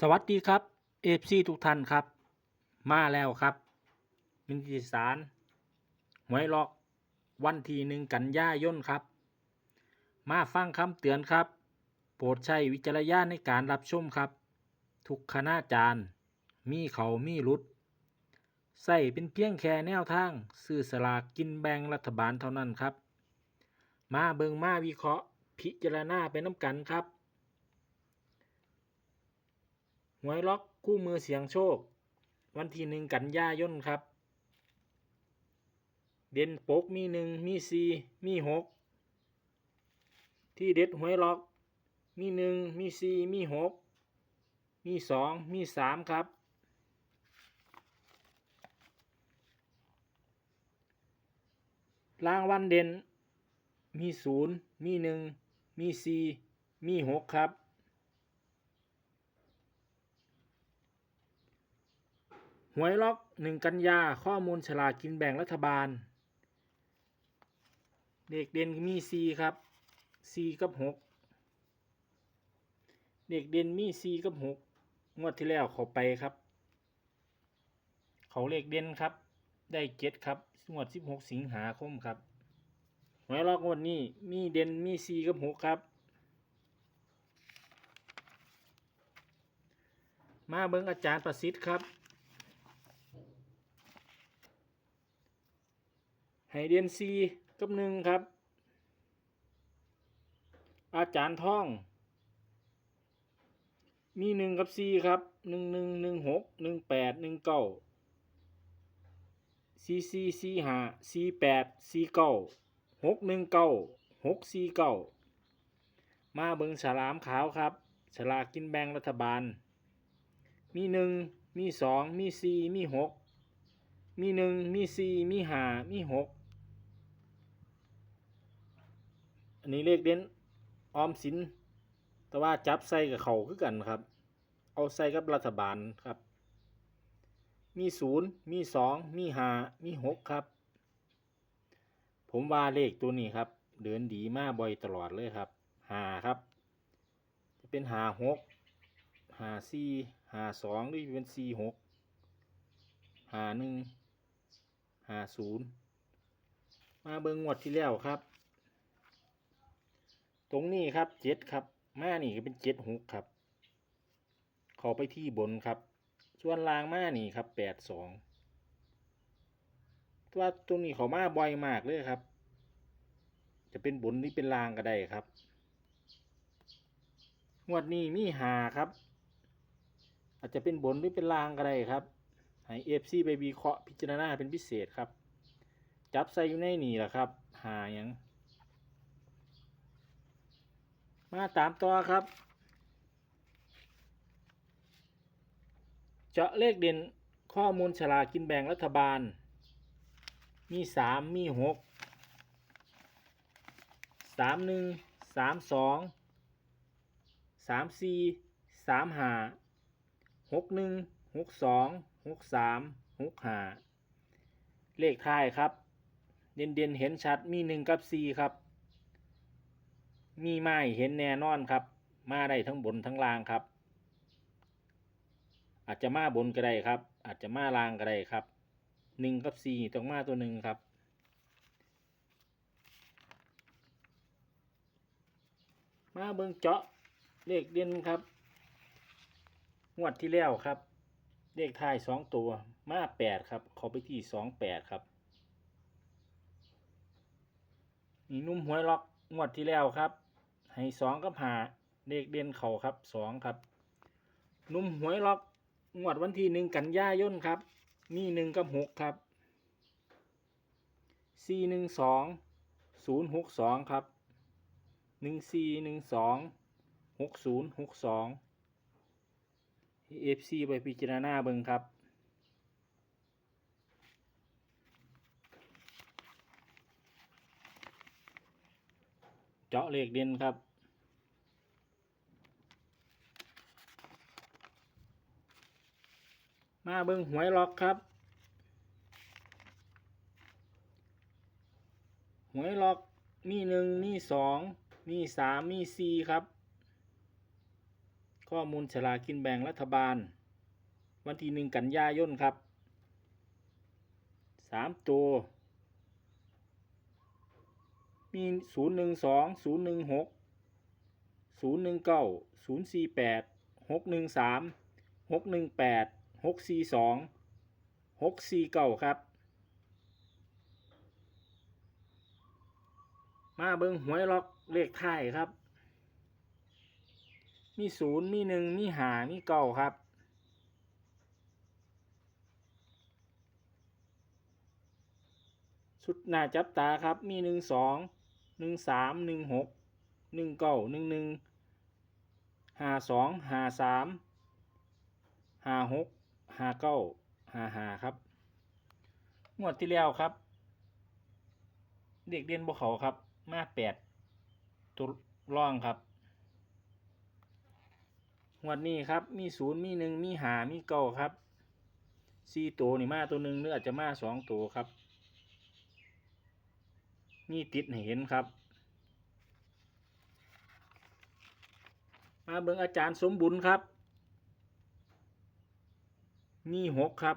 สวัสดีครับเอฟซีทุกท่านครับ มาแล้วครับ มินติสารหวยล็อกวันที่หนึ่งกันยายนครับ มาฟังคำเตือนครับ โปรดใช้วิจารณญาณในการรับชมครับ ทุกคณาจารย์ มีเขามีรุดใส่เป็นเพียงแค่แนวทาง ซื้อสลากกินแบ่งรัฐบาลเท่านั้นครับ มาเบิงมาวิเคราะห์ พิจารณาไปน้ำกันครับ หวยล็อกคู่มือเสียงโชค วันที่หนึ่งกันยายนครับ เด่นปกมีหนึ่งมีสี่มีหกที่เด็ดหวยล็อกมีหนึ่งมีสี่มีหกมีสองมีสามครับ รางวัลเด่นมีศูนย์มีหนึ่งมีสี่มีหกครับ หวยล็อกหนึ่งกันยาข้อมูลฉลากกินแบ่งรัฐบาล เด็กเด่นมี4ครับ4กับ 6 เด็กเด่นมี4กับ 6 งวดที่แล้วเขาไปครับ เขาเลขเด่นครับ ได้เจ็ดครับ งวด 16 สิงหาคมครับหวยล็อกงวดนี้มีเด่นมี4กับ 6 ครับ มาเบิ่งอาจารย์ประสิทธิ์ครับ ให้เดียนซีกับหนึ่งครับ อาจารย์ท่อง มีหนึ่งกับซีครับหนึ่งหนึ่งหนึ่งหกหนึ่งแปดหนึ่งเก้าซีซีซีห้าซีแปดซีเก้าหกหนึ่งเก้าหกซีเก้ามาเบิงฉลามขาวครับ ฉลากกินแบ่งรัฐบาล มีหนึ่งมีสองมีสี่มีหกมีหนึ่งมีสี่มีห้ามีหก อันนี้เลขเด่นออมสิน แต่ว่าจับใส่กับเขาคือกันครับ เอาใส่กับรัฐบาลครับ มีศูนย์มีสองมีห้ามีหกครับ ผมว่าเลขตัวนี้ครับ เดินดีมากบ่อยตลอดเลยครับหาครับจะเป็นหาหกหาสี่หาสองหรือเป็นสี่หกหาหนึ่งหาศูนย์มาเบิงงวดที่แล้วครับ รงนี้ครับเจ็ดครับ มานี่ก็เป็นเจ็ดหกครับ เขาไปที่บนครับ ส่วนล่างมานี่ครับแปดสองตัวตรงนี้เขามาบ่อยมากเลยครับ จะเป็นบนหรือเป็นล่างก็ได้ครับ งวดนี้มีหาครับ อาจจะเป็นบนหรือเป็นล่างก็ได้ครับให้เอฟซีไปวิเคราะห์พิจารณาเป็นพิเศษครับ จับใส่อยู่ในนี่แหละครับ หาอย่าง มาตามต่อครับ เจาะเลขเด่นข้อมูลฉลากินแบ่งรัฐบาล มีสามมีหกสามหนึ่งสามสองสามสี่สามห้าหกหนึ่งหกสองหกสามหกห้าเลขท้ายครับ เด่นเด่นเห็นชัดมีหนึ่งกับสี่ครับ มีไม้เห็นแน่นอนครับ มาได้ทั้งบนทั้งล่างครับ อาจจะมาบนก็ได้ครับ อาจจะมาล่างก็ได้ครับหนึ่งกับสี่ต้องมาตัวหนึ่งครับมาเบิ่งเจาะเลขเด่นครับ งวดที่แล้วครับ เลขท้ายสองตัวมาแปดครับเขาไปที่สองแปดครับนี่นุ่มหัวล็อกงวดที่แล้วครับ ให้สองกับหาเลขเด่นเขาครับสองครับนุ่มหวยล็อกงวดวันที่หนึ่งกันยายนครับ มีหนึ่งกับหกครับสี่หนึ่งสองศูนย์หกสองครับหนึ่งสี่หนึ่งสองหกศูนย์หกสองเอฟซีไปพิจารณาเบิ่งครับเจาะเลขเด่นครับ มาเบิ่งหวยล็อกครับ หวยล็อกมีหนึ่งมีสองมีสามมีสี่ครับ ข้อมูลฉลากกินแบ่งรัฐบาล วันที่หนึ่งกันยายนครับสามตัว มีศูนย์หนึ่งสองศูนย์หนึ่งหกศูนย์หนึ่งเก้าศูนย์สี่แปดหกหนึ่งสามหกหนึ่งแปด หกสี่สองหกสี่เก้าครับ มาเบิงหวยล็อกเลขท้ายครับ มีศูนย์มีหนึ่งมีหามีเก้าครับชุดหน้าจับตาครับมีหนึ่งสองหนึ่งสามหนึ่งหกหนึ่งเก้าหนึ่งหนึ่งห้าสองห้าสามห้าหก หาเก้าหาหาครับ งวดที่แล้วครับ เด็กเรียนบ่เขาครับ มาแปดตัวร่องครับ งวดนี้ครับ มีศูนย์มีหนึ่งมีหามีเก้าครับสี่ตัวนี่มาตัวหนึ่งหรืออาจจะมาสองตัวครับ มีติดเห็นครับ มาเบิ่งอาจารย์สมบุญครับ มีหกครับ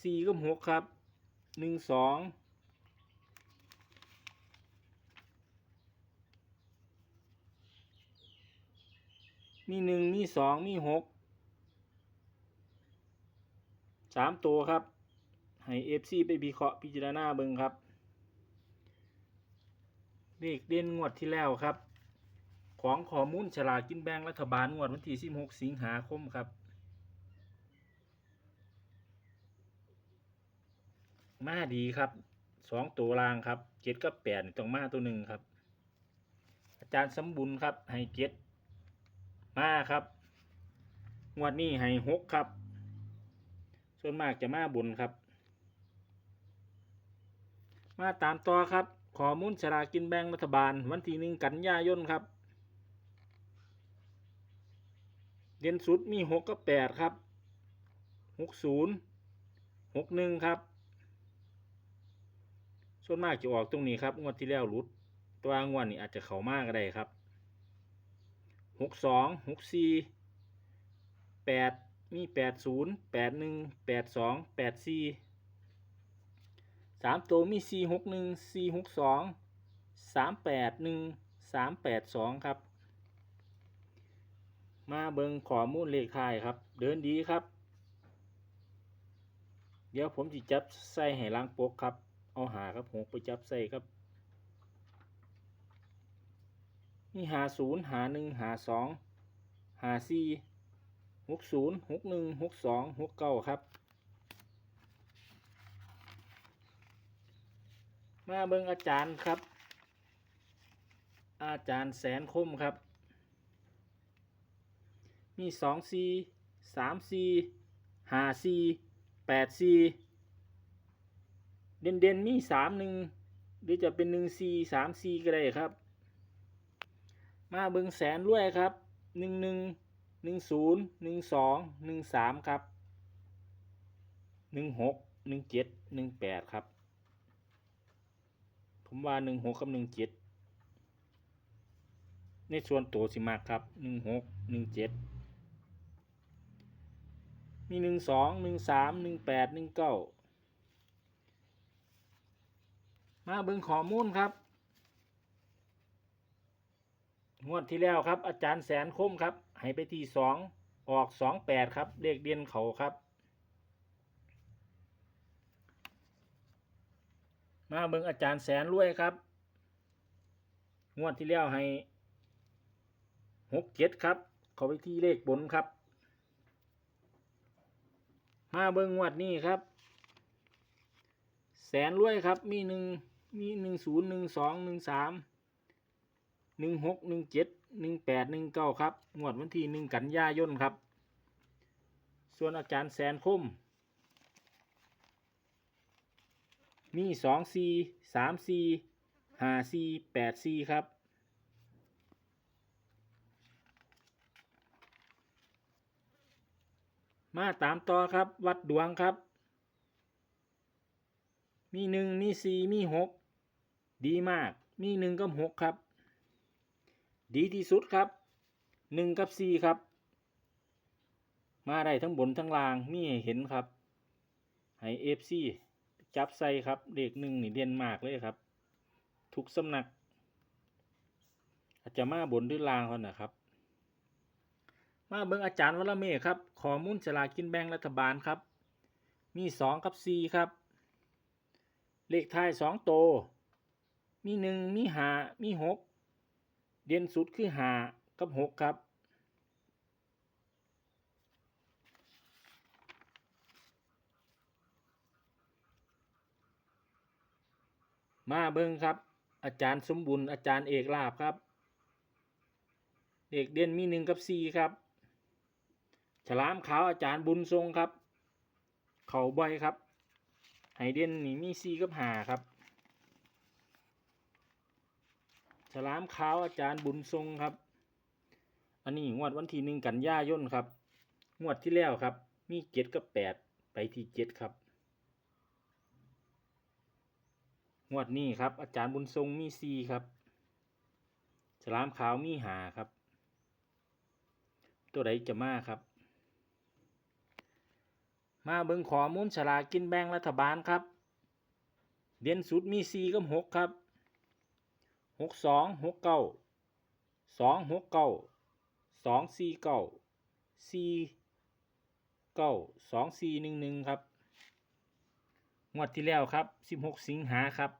สี่กับหกครับหนึ่งสองมีหนึ่งมีสองมีหกสามตัวครับ ให้เอฟซีไปวิเคราะห์พิจารณาเบิ่งครับเลขเด่นงวดที่แล้วครับ ของข้อมูลฉลากกินแบ่งรัฐบาลงวดวันที่ 16 สิงหาคมครับ มาดีครับสองตัวรางครับเจ็ดกับแปดต้องมาตัวหนึ่งครับ อาจารย์สมบุญครับให้เจ็ดมาครับ งวดนี้ให้หกครับ ส่วนมากจะมาบุญครับ มาตามต่อครับข้อมูลฉลากกินแบ่งรัฐบาลวันที่หนึ่งกันยายนครับ เด่นสุดมีหกกับแปดครับหกศูนย์หกหนึ่งครับ ส่วนมากจะออกตรงนี้ครับงวดที่แล้วหลุด ตัวงวดนี้อาจจะเข้ามากก็ได้ครับหกสองหกสี่แปดมีแปดศูนย์แปดหนึ่งแปดสองแปดสี่สามตัวมีสี่หกหนึ่งสี่หกสองสามแปดหนึ่งสามแปดสองครับ มาเบิงข้อมูลเลขท้ายครับ เดินดีครับ เดี๋ยวผมจะจับใส่ให้ล้างปกครับ เอาหาครับผมไปจับใส่ครับมีหาศูนย์หาหนึ่งหาสองหาสี่หกศูนย์หกหนึ่งหกสองหกเก้าครับ มาเบิงอาจารย์ครับ อาจารย์แสนคมครับ มีสองซีสามซีห้าซีแปดซีเด่นเด่นมีสามหนึ่งหรือจะเป็นหนึ่งซีสามซีก็ได้ครับ มาเบิงแสนรวยครับหนึ่งหนึ่งหนึ่งศูนย์หนึ่งสองหนึ่งสามครับหนึ่งหกหนึ่งเจ็ดหนึ่งแปดครับ ผมว่าหนึ่งหกกับหนึ่งเจ็ดในส่วนตัวสิมากครับหนึ่งหกหนึ่งเจ็ด มีหนึ่งสองหนึ่งสามหนึ่งแปดหนึ่งเก้ามาเบิ่งข้อมูลครับ งวดที่แล้วครับ อาจารย์แสนคมครับให้ไปที่สองออกสองแปดครับเลขเดียนเขาครับ มาเบิ่งอาจารย์แสนรวยครับ งวดที่แล้วให้หกเจ็ดครับ เขาไปที่เลขบนครับ มาเบิ่งงวดนี้ครับ แสนรวยครับ มีหนึ่งมีหนึ่งศูนย์หนึ่งสองหนึ่งสามหนึ่งหกหนึ่งเจ็ดหนึ่งแปดหนึ่งเก้าครับงวดวันที่หนึ่งกันยายนครับ ส่วนอาจารย์แสนคม มีสองสี่สามสี่ห้าสี่แปดสี่ครับ มาตามต่อครับ วัดดวงครับ มีหนึ่งมีสี่มีหกดีมาก มีหนึ่งกับหกครับ ดีที่สุดครับหนึ่งกับสี่ครับ มาได้ทั้งบนทั้งล่างมีให้เห็นครับ ให้เอฟซีจับใส่ครับเลขหนึ่งนี่เด่นมากเลยครับ ทุกสำนัก อาจจะมาบนหรือล่างเขานะครับ มาเบิ่งอาจารย์วรเมฆครับข้อมูลสลากกินแบ่งรัฐบาลครับ มีสองกับสี่ครับ เลขท้ายสองโต มีหนึ่งมีหามีหกเด่นสุดคือหากับหกครับ มาเบิ่งครับ อาจารย์สมบุญอาจารย์เอกลาบครับเด็กเด่นมีหนึ่งกับสี่ครับ ฉลามขาวอาจารย์บุญทรงครับ เขาบอยครับ ไฮเดนนี่มีสี่กับหาครับ ฉลามขาวอาจารย์บุญทรงครับ อันนี้งวดวันที่หนึ่งกันยายนครับ งวดที่แล้วครับ มีเจ็ดกับแปดไปที่เจ็ดครับ งวดนี้ครับ อาจารย์บุญทรงมีสี่ครับ ฉลามขาวมีหาครับ ตัวใดจะมาครับ มาเบิ่งข้อมูลฉลากกินแบ่งรัฐบาลครับ เด่นสุดมีสี่กับหกครับหกสองหกเก้าสองหกเก้าสองซีเก้าซีเก้าสองซีหนึ่งหนึ่งครับ งวดที่แล้วครับสิบหกสิงหาครับ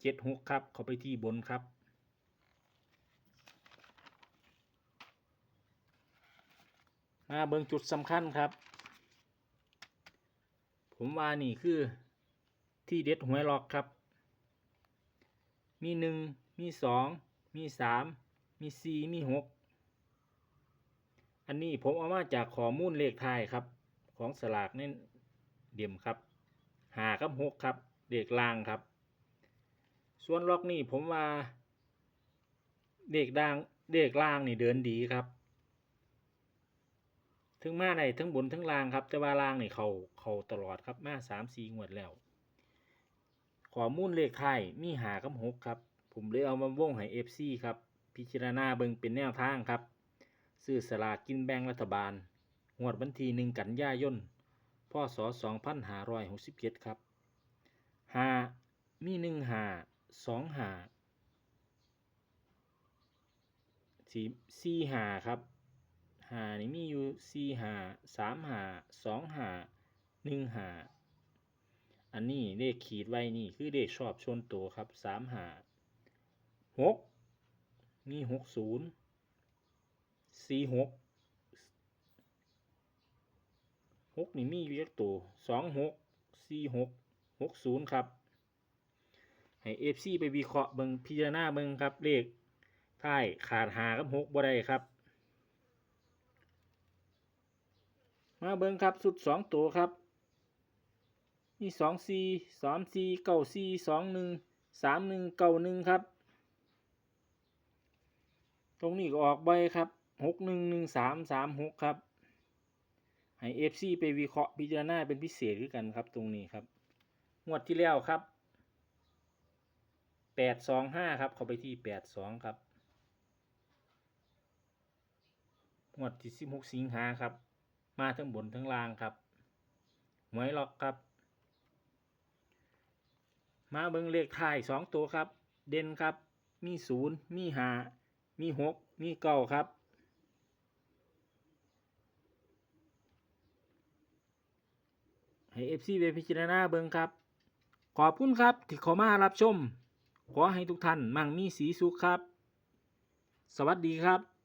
เจ็ดหกครับ เข้าไปที่บนครับมาเบิ่งจุดสำคัญครับ ผมว่านี่คือที่เด็ดหวยล็อกครับ มีหนึ่งมีสองมีสามมีสี่มีหกอันนี้ผมเอามาจากข้อมูลเลขไทยครับ ของสลากเน้นเดี่ยมครับหากับหกครับเลขล่างครับ ส่วนล็อกนี่ผมว่าเลขด่างเลขล่างนี่เดินดีครับ ถึงมาในทั้งบนทั้งล่างครับ แต่ว่าล่างนี่เขาเขาตลอดครับมาสามสี่งวดแล้วข้อมูลเลขไทยมีหากับหกครับ ผมเลยเอามาวงให้เอฟซีครับ พิจารณาเบิงเป็นแนวทางครับซื้อสลากกินแบ่งรัฐบาล งวดวันที่หนึ่งกันยายนพศสองพันห้าร้อยหกสิบเจ็ดครับหามีหนึ่งหาสองหาสี่สี่หาครับ หานี่มีอยู่สี่หาสามหาสองหาหนึ่งหาอันนี้เลขขีดไว้นี่คือเลขชอบชนตัวครับสามหาหกมีหกศูนย์สี่หกหกนี่มีอยู่ยักตัวสองหกสี่หกหกศูนย์ครับ ให้เอฟซีไปวิเคราะห์เบิงพิจารณาเบิงครับเลขท้ายขาดหากับหกบ่ได้ครับ มาเบิ่งครับสุดสองตัวครับ มีสองสี่สามสี่เก้าสี่สองหนึ่งสามหนึ่งเก้าหนึ่งครับ ตรงนี้ก็ออกใบครับหกหนึ่งหนึ่งสามสามหกครับ ให้เอฟซีไปวิเคราะห์พิจารณาเป็นพิเศษด้วยกันครับตรงนี้ครับ งวดที่แล้วครับแปดสองห้าครับ เข้าไปที่แปดสองครับ งวดที่สิบหกสิงหาครับ มาทั้งบนทั้งล่างครับหวยล็อกครับ มาเบิ่งเลขท้ายสองตัวครับ เด่นครับ มีศูนย์มีหามีหกมีเก้าครับ ให้เอฟซีไปพิจารณาเบิ่งครับ ขอบคุณครับที่เข้ามารับชม ขอให้ทุกท่านมั่งมีสีสุขครับ สวัสดีครับ